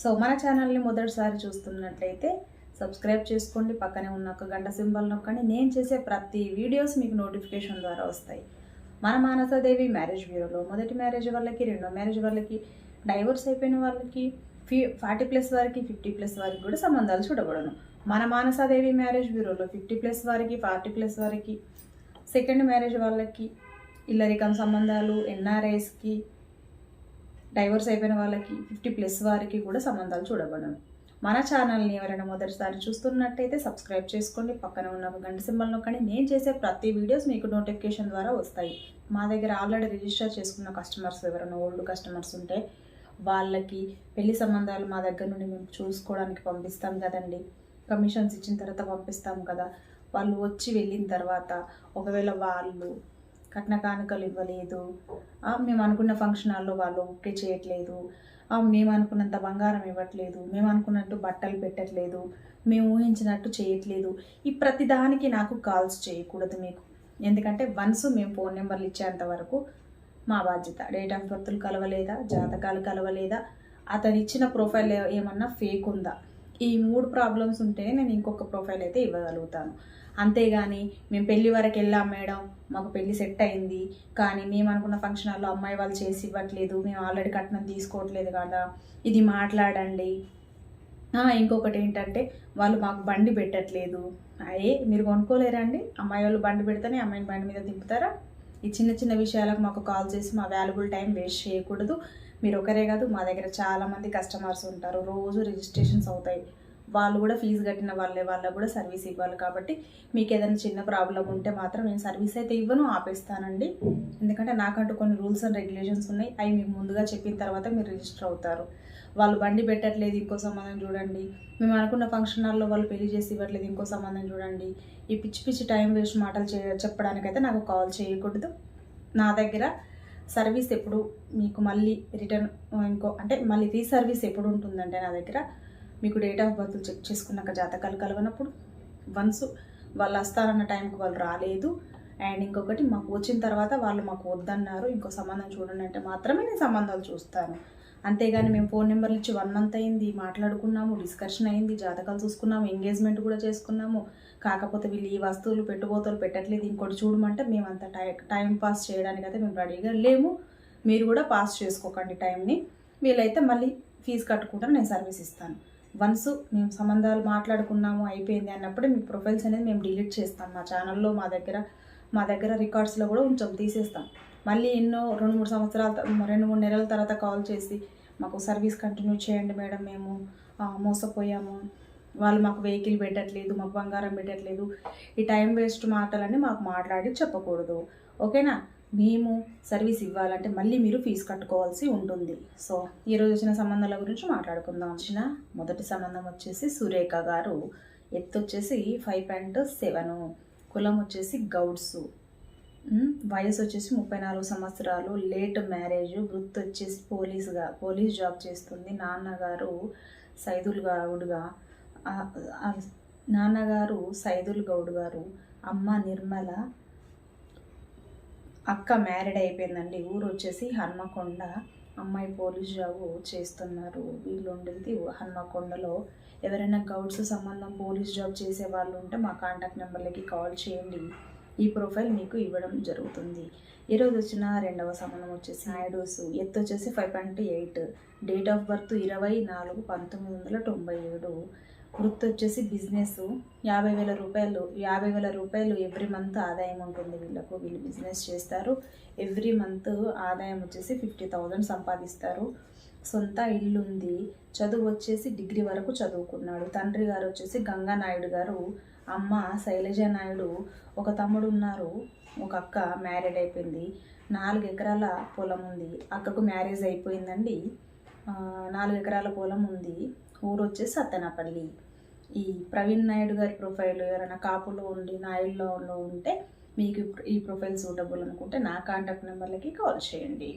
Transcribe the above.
So మన ఛానల్ని మొదటిసారి చూస్తున్నట్లయితే సబ్స్క్రైబ్ చేసుకోండి. పక్కనే ఉన్న ఒక గంట సింబల్ నొక్కండి. నేను చేసే ప్రతి వీడియోస్ మీకు నోటిఫికేషన్ ద్వారా వస్తాయి. మన మానసదేవి మ్యారేజ్ బ్యూరోలో మొదటి మ్యారేజ్ వాళ్ళకి రెండో మ్యారేజ్ వాళ్ళకి డైవర్స్ అయిపోయిన వాళ్ళకి ఫి ఫార్టీ ప్లస్ వారికి ఫిఫ్టీ ప్లస్ వారికి కూడా సంబంధాలు చూడబడను. మన మానసాదేవి మ్యారేజ్ బ్యూరోలో ఫిఫ్టీ ప్లస్ వారికి ఫార్టీ ప్లస్ వారికి సెకండ్ మ్యారేజ్ వాళ్ళకి ఇల్లరికం సంబంధాలు ఎన్ఆర్ఐస్కి డైవర్స్ అయిపోయిన వాళ్ళకి ఫిఫ్టీ ప్లస్ వారికి కూడా సంబంధాలు చూడబడను మన ఛానల్ని ఎవరైనా మొదటిసారి చూస్తున్నట్టయితే సబ్స్క్రైబ్ చేసుకోండి. పక్కన ఉన్న గంట సింబల్ నొక్కండి. నేను చేసే ప్రతి వీడియోస్ మీకు నోటిఫికేషన్ ద్వారా వస్తాయి. మా దగ్గర ఆల్రెడీ రిజిస్టర్ చేసుకున్న కస్టమర్స్ ఎవరైనా ఓల్డ్ కస్టమర్స్ ఉంటే వాళ్ళకి పెళ్ళి సంబంధాలు మా దగ్గర నుండి మేము చూసుకోవడానికి పంపిస్తాం కదండి. కమిషన్స్ ఇచ్చిన తర్వాత పంపిస్తాం కదా. వాళ్ళు వచ్చి వెళ్ళిన తర్వాత ఒకవేళ వాళ్ళు కట్న కానుకలు ఇవ్వలేదు. మేము అనుకున్న ఫంక్షన్ హాల్లో వాళ్ళు ఓకే చేయట్లేదు. మేము అనుకున్నంత బంగారం ఇవ్వట్లేదు. మేము అనుకున్నట్టు బట్టలు పెట్టట్లేదు. మేము ఊహించినట్టు చేయట్లేదు. ఈ ప్రతిదానికి నాకు కాల్స్ చేయకూడదు మీకు. ఎందుకంటే వన్స్ మేము ఫోన్ నెంబర్లు ఇచ్చేంత వరకు మా బాధ్యత. డేట్ ఆఫ్ బర్త్లు కలవలేదా? జాతకాలు కలవలేదా? అతను ఇచ్చిన ప్రొఫైల్ ఏమన్నా ఫేక్ ఉందా? ఈ మూడు ప్రాబ్లమ్స్ ఉంటేనే నేను ఇంకొక ప్రొఫైల్ అయితే ఇవ్వగలుగుతాను. అంతేగాని మేము పెళ్ళి వరకు వెళ్ళాం మేడం మాకు పెళ్ళి సెట్ అయింది. కానీ మేము అనుకున్న ఫంక్షన్ హాల్లో అమ్మాయి వాళ్ళు చేసి ఇవ్వట్లేదు మేము ఆల్రెడీ కట్నం తీసుకోవట్లేదు కదా. ఇది మాట్లాడండి. ఇంకొకటి ఏంటంటే వాళ్ళు మాకు బండి పెట్టట్లేదు. అయ్యే మీరు కొనుక్కోలేరండి అమ్మాయి వాళ్ళు బండి పెడితేనే అమ్మాయిని బండి మీద దింపుతారా? ఈ చిన్న చిన్న విషయాలకు మాకు కాల్ చేసి మా వాల్యుబుల్ టైం వేస్ట్ చేయకూడదు. మీరు ఒకరే కాదు మా దగ్గర చాలామంది కస్టమర్స్ ఉంటారు. రోజు రిజిస్ట్రేషన్స్ అవుతాయి. వాళ్ళు కూడా ఫీజు కట్టిన వాళ్ళే వాళ్ళకు కూడా సర్వీస్ ఇవ్వాలి కాబట్టి మీకు ఏదైనా చిన్న ప్రాబ్లం ఉంటే మాత్రం నేను సర్వీస్ అయితే ఇవ్వను ఆపేస్తానండి. ఎందుకంటే నాకంటూ కొన్ని రూల్స్ అండ్ రెగ్యులేషన్స్ ఉన్నాయి. అవి మీకు ముందుగా చెప్పిన తర్వాత మీరు రిజిస్టర్ అవుతారు. వాళ్ళు బండి పెట్టట్లేదు ఇంకో సంబంధం చూడండి. మేము అనుకున్న ఫంక్షన్ హాల్లో వాళ్ళు పెళ్ళి చేసి ఇవ్వట్లేదు ఇంకో సంబంధం చూడండి. ఈ పిచ్చి పిచ్చి టైం వేస్ట్ మాటలు చే చెప్పడానికైతే నాకు కాల్ చేయకూడదు. నా దగ్గర సర్వీస్ ఎప్పుడు మీకు మళ్ళీ రిటర్న్ ఇంకో అంటే మళ్ళీ రీసర్వీస్ ఎప్పుడు ఉంటుందంటే నా దగ్గర మీకు డేట్ ఆఫ్ బర్త్ చెక్ చేసుకున్నాక జాతకాలు కలవనప్పుడు వన్స్ వాళ్ళు వస్తారన్న టైంకి వాళ్ళు రాలేదు. అండ్ ఇంకొకటి మాకు వచ్చిన తర్వాత వాళ్ళు మాకు వద్దన్నారు. ఇంకో సంబంధం చూడండి అంటే మాత్రమే నేను సంబంధాలు చూస్తాను. అంతేగాని మేము ఫోన్ నెంబర్లు ఇచ్చి వన్ మంత్ అయింది మాట్లాడుకున్నాము డిస్కషన్ అయింది జాతకాలు చూసుకున్నాము ఎంగేజ్మెంట్ కూడా చేసుకున్నాము. కాకపోతే వీళ్ళు ఈ వస్తువులు పెట్టుబోతలు పెట్టట్లేదు ఇంకోటి చూడమంటే మేము అంత టై టైం పాస్ చేయడానికి అయితే మేము రెడీగా లేము. మీరు కూడా పాస్ చేసుకోకండి టైంని. వీలైతే మళ్ళీ ఫీజు కట్టుకుంటా నేను సర్వీస్ ఇస్తాను. వన్స్ మేము సంబంధాలు మాట్లాడుకున్నాము అయిపోయింది అన్నప్పుడే మీ ప్రొఫైల్స్ అనేది మేము డిలీట్ చేస్తాం. మా ఛానల్లో మా దగ్గర మా దగ్గర రికార్డ్స్లో కూడా ఉంచాం తీసేస్తాం. మళ్ళీ ఎన్నో రెండు మూడు సంవత్సరాల రెండు మూడు నెలల తర్వాత కాల్ చేసి మాకు సర్వీస్ కంటిన్యూ చేయండి మేడం మేము మోసపోయాము. వాళ్ళు మాకు వెహికల్ పెట్టట్లేదు మాకు బంగారం పెట్టట్లేదు. ఈ టైం వేస్ట్ మాటలన్నీ మాకు మాట్లాడి చెప్పకూడదు. ఓకేనా? మేము సర్వీస్ ఇవ్వాలంటే మళ్ళీ మీరు ఫీజు కట్టుకోవాల్సి ఉంటుంది. సో ఈరోజు వచ్చిన సంబంధాల గురించి మాట్లాడుకుందాం. వచ్చిన మొదటి సంబంధం వచ్చేసి సురేఖ గారు. ఎత్తు వచ్చేసి ఫైవ్ పాయింట్ సెవెన్ కులం వచ్చేసి గౌడ్స్. వయసు వచ్చేసి ముప్పై నాలుగు సంవత్సరాలు. లేట్ మ్యారేజ్ వృత్తి వచ్చేసి పోలీస్గా పోలీస్ జాబ్ చేస్తుంది నాన్నగారు సైదుల్ గౌడ్గా నాన్నగారు సైదుల్ గౌడ్ గారు అమ్మ నిర్మల అక్క మ్యారీడ్ అయిపోయిందండి. ఊరు వచ్చేసి హన్మకొండ అమ్మాయి పోలీస్ జాబ్ చేస్తున్నారు. వీళ్ళు ఉండేది హన్మకొండలో. ఎవరైనా గౌడ్స్ సంబంధం పోలీస్ జాబ్ చేసే వాళ్ళు ఉంటే మా కాంటాక్ట్ నెంబర్లకి కాల్ చేయండి. ఈ ప్రొఫైల్ మీకు ఇవ్వడం జరుగుతుంది. ఈరోజు వచ్చిన రెండవ సంబంధం వచ్చేసి నాయుడోస్ ఎత్తు వచ్చేసి five point eight date of birth ఇరవై నాలుగు పంతొమ్మిది వందల తొంభై ఏడు. వృత్తి వచ్చేసి బిజినెస్ యాభై వేల రూపాయలు యాభై వేల రూపాయలు ఎవ్రీ మంత్ ఆదాయం ఉంటుంది వీళ్ళకు. వీళ్ళు బిజినెస్ చేస్తారు. ఎవ్రీ మంత్ ఆదాయం వచ్చేసి ఫిఫ్టీ థౌజండ్ సంపాదిస్తారు. సొంత ఇల్లు ఉంది చదువు వచ్చేసి డిగ్రీ వరకు చదువుకున్నాడు. తండ్రి గారు వచ్చేసి గంగానాయుడు గారు. అమ్మ శైలజ నాయుడు. ఒక తమ్ముడు ఉన్నారు. ఒక అక్క మ్యారీడ్ అయిపోయింది. నాలుగు ఎకరాల పొలం ఉంది. అక్కకు మ్యారేజ్ అయిపోయిందండి. నాలుగు ఎకరాల పొలం ఉంది. ఊరు వచ్చేసి సత్తెనపల్లి ఈ ప్రవీణ్ నాయుడు గారి ప్రొఫైల్ ఎవరైనా కాపులో ఉండి నాయుడులో ఉంటే మీకు ఈ ప్రొఫైల్ సూటబుల్ అనుకుంటే నా కాంటాక్ట్ నెంబర్లకి కాల్ చేయండి.